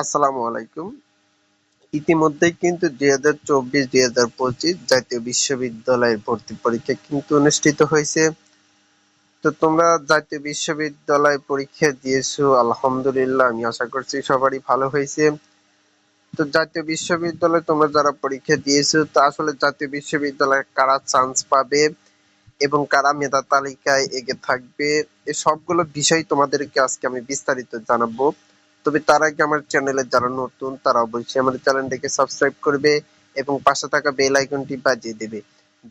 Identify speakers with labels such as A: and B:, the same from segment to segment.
A: আসসালামু আলাইকুম। ইতিমধ্যেই কিন্তু দুই হাজার চব্বিশ, দুই হাজার পঁচিশ জাতীয় বিশ্ববিদ্যালয়ের ভর্তি পরীক্ষা কিন্তু অনুষ্ঠিত হয়েছে। তো তোমরা জাতীয় বিশ্ববিদ্যালয় পরীক্ষা দিয়েছ, আলহামদুলিল্লাহ, আমি আশা করছি সবারই ভালো হয়েছে। তো জাতীয় বিশ্ববিদ্যালয়ে তোমরা যারা পরীক্ষা দিয়েছ, তা আসলে জাতীয় বিশ্ববিদ্যালয়ে কারা চান্স পাবে এবং কারা মেধা তালিকায় এগে থাকবে এই সবগুলো বিষয় তোমাদেরকে আজকে আমি বিস্তারিত জানাব। তবে তার আগে আমার চ্যানেলে যারা নতুন, তারা অবশ্যই আমার চ্যানেলটিকে সাবস্ক্রাইব করবে এবং পাশে থাকা বেল আইকনটি বাজিয়ে দেবে,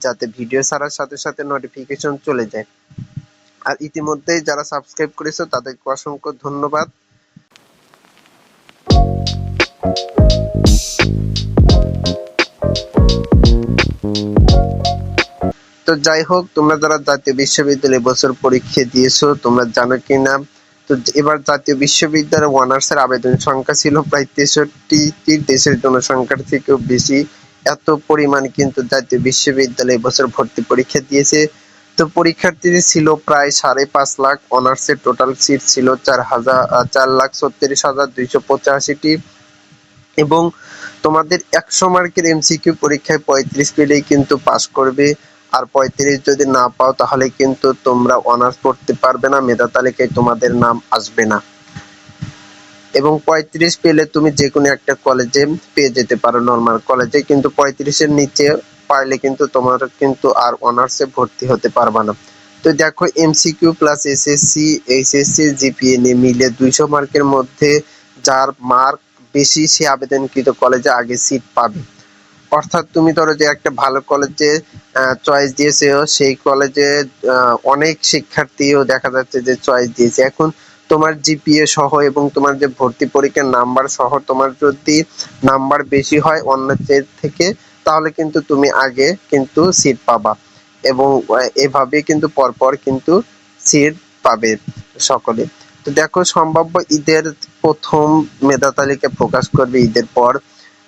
A: যাতে ভিডিও ছাড়ার সাথে সাথে নোটিফিকেশন চলে যায়। আর ইতিমধ্যে যারা সাবস্ক্রাইব করেছ, তাদেরকে অসংখ্য ধন্যবাদ। তো যাই হোক, তোমরা যারা জাতীয় বিশ্ববিদ্যালয়ে বছর পরীক্ষা দিয়েছ, তোমরা জানো কিনা? তো এবার জাতীয় বিশ্ববিদ্যালয়ে অনার্সের আবেদন সংখ্যা ছিল প্রায় তেষট্টি দেশের জনসংখ্যার থেকেও বেশি। এত পরিমাণ কিন্তু জাতীয় বিশ্ববিদ্যালয়ে বছর ভর্তি পরীক্ষা দিয়েছে। তো পরীক্ষার্থী ছিল প্রায় সাড়ে পাঁচ লাখ। অনার্সের টোটাল সিট ছিল চার হাজার চার লাখ ছত্রিশ হাজার দুইশো পঁচাশিটি। এবং তোমাদের একশো মার্কের এমসিকিউ পরীক্ষায় পঁয়ত্রিশ পেলেই কিন্তু পাস করবে। আর পঁয়ত্রিশ যদি না পাও, তাহলে কিন্তু তোমরা অনার্স পড়তে পারবে না, মেধা তালিকায় তোমাদের নাম আসবে না। এবং পঁয়ত্রিশ পেলে তুমি যে কোনো একটা কলেজে পেয়ে যেতে পারো নর্মাল কলেজে কিন্তু পঁয়ত্রিশের নিচে পাইলে কিন্তু তোমার কিন্তু আর অনার্সে ভর্তি হতে পারবা না। তো দেখো MCQ plus SSC HSC GPA নিয়ে মিলে দুইশো মার্কের মধ্যে যার মার্ক বেশি, সে আবেদনকৃত কলেজে আগে সিট পাবে। অর্থাৎ তুমি ধরো যে একটা ভালো কলেজে চয়েস দিয়েছে সেই কলেজে অনেক শিক্ষার্থীও দেখা যাচ্ছে যে চয়েস দিয়েছে। এখন তোমার জিপিএ সহ এবং তোমার যে ভর্তি পরীক্ষার নাম্বার সহ তোমার যদি নাম্বার বেশি হয় অন্যদের থেকে, তাহলে কিন্তু তুমি আগে কিন্তু সিট পাবা। এবং এভাবে কিন্তু পরপর কিন্তু সিট পাবে সকলে। তো দেখো, সম্ভাব্য ঈদের প্রথম মেধা তালিকা প্রকাশ করবে ঈদের পর।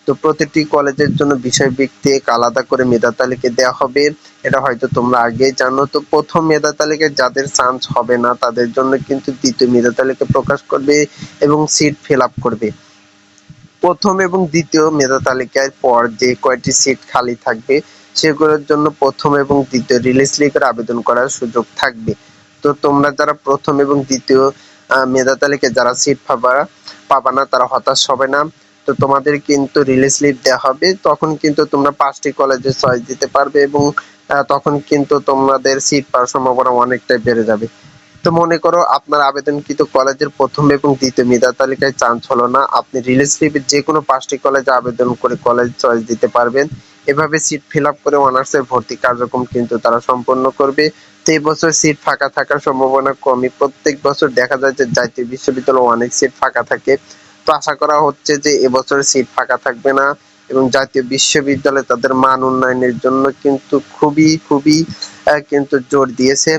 A: তো প্রতিটি কলেজের জন্য বিষয় ভিত্তিক আলাদা করে মেধা তালিকা দেওয়া হবে। এটা হয়তো তোমরা আগে জানো। তো প্রথম মেধা তালিকায় যাদের চান্স হবে না, তাদের জন্য কিন্তু দ্বিতীয় মেধা তালিকা প্রকাশ করবে এবং সিট ফিল আপ করবে। প্রথম এবং দ্বিতীয় মেধা তালিকার পর যে কয়টি সিট খালি থাকবে, সেগুলোর জন্য প্রথম এবং দ্বিতীয় রিলিজ লিগের আবেদন করার সুযোগ থাকবে। তো তোমরা যারা প্রথম এবং দ্বিতীয় মেধা তালিকায় যারা সিট পাবা পাবা না, তারা হতাশ হবে না। তো তোমাদের কিন্তু রিলিজ লিভ দেওয়া হবে, তখন কিন্তু তোমরা পাঁচটি কলেজে চয়েস দিতে পারবে এবং তখন কিন্তু তোমাদের সিট পাওয়ার সম্ভাবনা অনেকটাই বেড়ে যাবে। তো মনে করো আপনার আবেদনকৃত কলেজের প্রথম এবং দ্বিতীয় মেধা তালিকায় চান্স হলো না, আপনি রিলিজ লিভের যে কোনো পাঁচটি কলেজে আবেদন করে কলেজ চয়েস দিতে পারবেন। এভাবে সিট ফিল আপ করে অনার্সের ভর্তি কার্যক্রম কিন্তু তারা সম্পন্ন করবে। তো বছর সিট ফাঁকা থাকার সম্ভাবনা কমই। প্রত্যেক বছর দেখা যায় যে জাতীয় বিশ্ববিদ্যালয়ে অনেক সিট ফাঁকা থাকে। তো আশা করা হচ্ছে যে এবছর সিট ফাঁকা থাকবে না এবং জাতীয় বিশ্ববিদ্যালয় তাদের মান উন্নয়নের জন্য কিন্তু খুবই খুবই কিন্তু জোর দিয়েছে।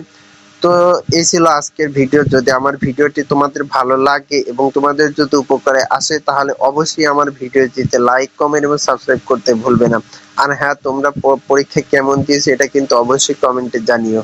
A: তো এই ছিল আজকের ভিডিও যদি আমার ভিডিওটি তোমাদের ভালো লাগে এবং তোমাদের যদি উপকারে আসে, তাহলে অবশ্যই আমার ভিডিওটিতে লাইক কমেন্ট এবং সাবস্ক্রাইব করতে ভুলবে না। আর হ্যাঁ তোমরা পরীক্ষা কেমন দিয়েছ, এটা কিন্তু অবশ্যই কমেন্টে জানিও।